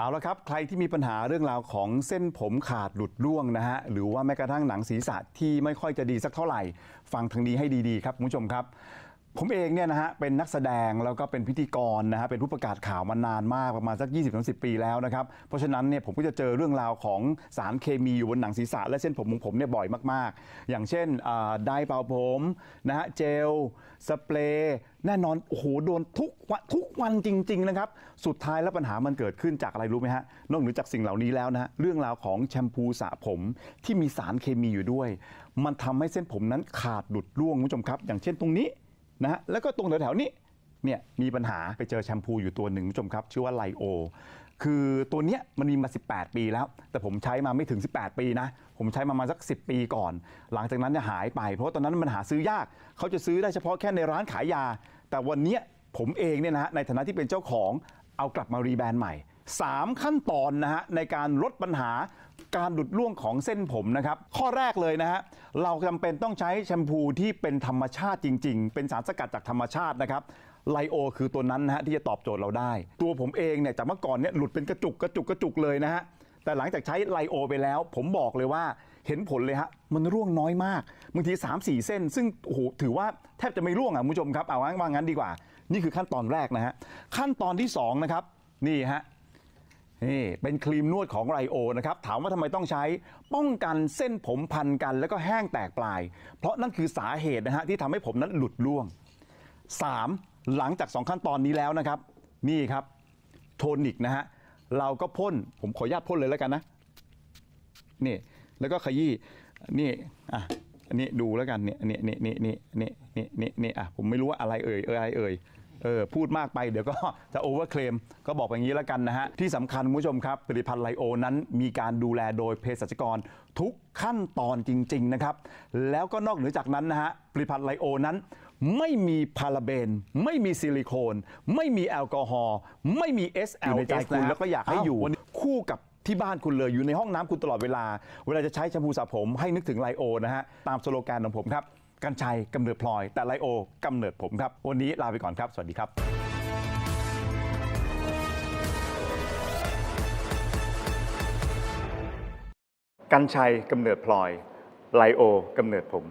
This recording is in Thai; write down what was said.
เอาละครับ ใครที่มีปัญหาเรื่องราวของเส้นผมขาดหลุดร่วงนะฮะ หรือว่าแม้กระทั่งหนังศีรษะที่ไม่ค่อยจะดีสักเท่าไหร่ ฟังทางนี้ให้ดีๆครับคุณผู้ชมครับ ผมเองเนี่ยนะฮะเป็นนักแสดงแล้วก็เป็นพิธีกรนะฮะเป็นผู้ประกาศข่าวมานานมากประมาณสัก 20-30 ปีแล้วนะครับเพราะฉะนั้นเนี่ยผมก็จะเจอเรื่องราวของสารเคมีอยู่บนหนังศีรษะและเส้นผมของผมเนี่ยบ่อยมากๆ อย่างเช่นไดร์เป่าผมนะฮะเจลสเปรย์แน่นอนโอ้โหโดนทุกวันทุกวันจริง ๆ นะครับ สุดท้ายแล้วปัญหามันเกิดขึ้นจากอะไรรู้ไหมฮะนอกเหนือจากสิ่งเหล่านี้แล้วนะฮะเรื่องราวของแชมพูสระผมที่มีสารเคมีอยู่ด้วย มันทำให้เส้นผมนั้นขาดหลุดร่วงคุณผู้ชมครับ อย่างเช่นตรงนี้ นะฮะแล้วก็ตรงแถวๆนี้เนี่ยมีปัญหาไปเจอแชมพูอยู่ตัวหนึ่งคุณผู้ชมครับ ชื่อว่าไลโอ คือตัวเนี้ยมันมีมา 18 ปีแล้ว แต่ผมใช้มาไม่ถึง 18 ปีนะ ผมใช้มามาสัก 10 ปีก่อน หลังจากนั้นเนี่ยหายไป เพราะว่าตอนนั้นมันหาซื้อยาก เขาจะซื้อได้เฉพาะแค่ในร้านขายยา แต่วันเนี้ยผมเองเนี่ยนะฮะในฐานะที่เป็นเจ้าของเอากลับมารีแบรนด์ใหม่ 3 ขั้นตอนนะฮะในการลดปัญหา การหลุดร่วงของเส้นผมนะครับ ข้อแรกเลยนะฮะเราจำเป็นต้องใช้แชมพูที่เป็นธรรมชาติจริง ๆ เป็นสารสกัดจากธรรมชาตินะครับไลโอคือตัวนั้นนะฮะที่จะตอบโจทย์เราได้ ตัวผมเองเนี่ยจากเมื่อก่อนเนี่ยหลุดเป็นกระจุกกระจุกกระจุกเลยนะฮะแต่หลังจากใช้ไลโอไปแล้ว ผมบอกเลยว่าเห็นผลเลยฮะมันร่วงน้อยมากบางที 3 4 เส้น ซึ่งโอ้โหถือว่าแทบจะไม่ร่วงอะคุณผู้ชมครับเอาว่างั้นดีกว่า นี่คือขั้นตอนแรกนะฮะขั้นตอนที่สองนะครับนี่ฮะ นี่เป็นครีมนวดของไรโอนะครับถามว่าทำไมต้องใช้ป้องกันเส้นผมพันกัน แล้วก็แห้งแตกปลาย เพราะนั่นคือสาเหตุนะฮะที่ทำให้ผมนั้นหลุดร่วง 3. หลังจาก 2 ขั้นตอนนี้แล้วนะครับ นี่ครับ โทนิกนะฮะเราก็พ่นผมขออนุญาตพ่นเลยแล้วกันนะนี่แล้วก็ขยี้นี่อะนี่ดูแล้วกันเนี่ยนี่นี่นี่นี่นี่นี่นี่อะผมไม่รู้ว่าอะไรเอ่ยเอ่ยอะไรเอ่ย เออพูดมากไปเดี๋ยวก็ จะโอเวอร์เคลมก็บอกอย่างนี้แล้วกันนะฮะ ที่สำคัญคุณผู้ชมครับผลิตภัณฑ์ไลโอนั้นมีการดูแลโดยเภสัชกรทุกขั้นตอนจริง ๆ นะครับ แล้วก็นอกเหนือจากนั้นนะฮะผลิตภัณฑ์ไลโอนั้น ไม่มีพาราเบน ไม่มีซิลิโคน ไม่มีแอลกอฮอล์ไม่มี SLS ในใจคุณนะฮะแล้วก็อยากให้อยู่คู่กับที่บ้านคุณเลยอยู่ในห้องน้ำคุณตลอดเวลา เวลาจะใช้แชมพูสระผมให้นึกถึงไลโอนะฮะตามสโลแกนของผมครับ กัญชัยกำเนิดพลอย แต่ไลโอกำเนิดผมครับ วันนี้ลาไปก่อนครับ สวัสดีครับกัญชัยกำเนิดพลอย ไลโอกำเนิดผม